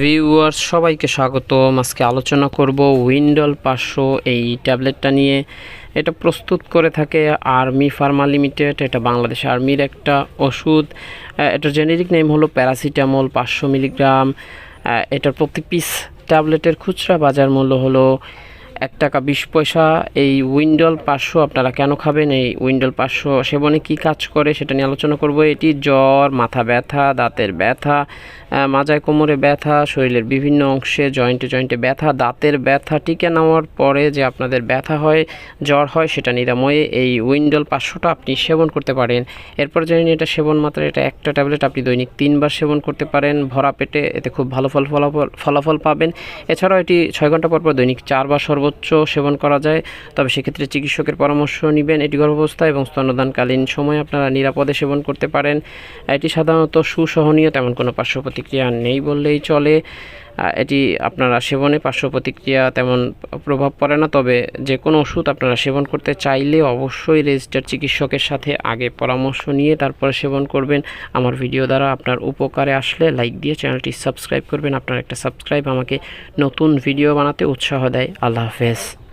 Viewers সবাইকে স্বাগত আজকে আলোচনা করব উইন্ডল পাঁচশো এই ট্যাবলেটটা নিয়ে। এটা প্রস্তুত করে থাকে আর্মি ফার্মা লিমিটেড এটা বাংলাদেশ আর্মির একটা ওষুধ। এটা এটার জেনেরিক নেম হলো প্যারাসিটামল পাঁচশো মিলিগ্রাম। এটার প্রতি পিস ট্যাবলেটের খুচরা বাজার মূল্য হলো এক টাকা বিশ পয়সা, এই উইন্ডল পাঁচশো আপনারা কেন খাবেন? এই উইন্ডল পাঁচশো সেবনে কি কাজ করে সেটা নিয়ে আলোচনা করব। এটি জ্বর, মাথা ব্যথা, দাঁতের ব্যথা মাজায় কোমরে ব্যথা, শরীরের বিভিন্ন অংশে জয়েন্টে জয়েন্টে ব্যথা, দাঁতের ব্যথা টিকে নেওয়ার পরে যে আপনাদের ব্যথা হয়, জ্বর হয় সেটা নিরাময়ে এই উইন্ডল পাঁচশোটা আপনি সেবন করতে পারেন। এরপর জানেন এটা সেবন মাত্রা, এটা একটা ট্যাবলেট, আপনি দৈনিক তিনবার সেবন করতে পারেন। ভরা পেটে এতে খুব ভালো ফল ফলাফল ফলাফল পাবেন। এছাড়াও এটি ছয় ঘণ্টা পর পর দৈনিক চারবার সর্বোচ্চ সেবন করা যায়। তবে সেক্ষেত্রে চিকিৎসকের পরামর্শ নেবেন এটি গর্ভাবস্থা এবং স্তন্যদানকালীন সময় আপনারা নিরাপদে সেবন করতে পারেন। এটি সাধারণত সুসহনীয়, তেমন কোনো পার্শ্ব প্রতিক্রিয়া নেই বললেই চলে। এটি আপনারা সেবনে পার্শ্ব প্রতিক্রিয়া তেমন প্রভাব পড়ে না, তবে যে কোনো ওষুধ আপনারা সেবন করতে চাইলে অবশ্যই রেজিস্টার চিকিৎসকের সাথে আগে পরামর্শ নিয়ে তারপরে সেবন করবেন। আমার ভিডিও দ্বারা আপনার উপকারে আসলে লাইক দিয়ে চ্যানেলটি সাবস্ক্রাইব করবেন। আপনার একটা সাবস্ক্রাইব আমাকে নতুন ভিডিও বানাতে উৎসাহ দেয়। আল্লাহ হাফেজ।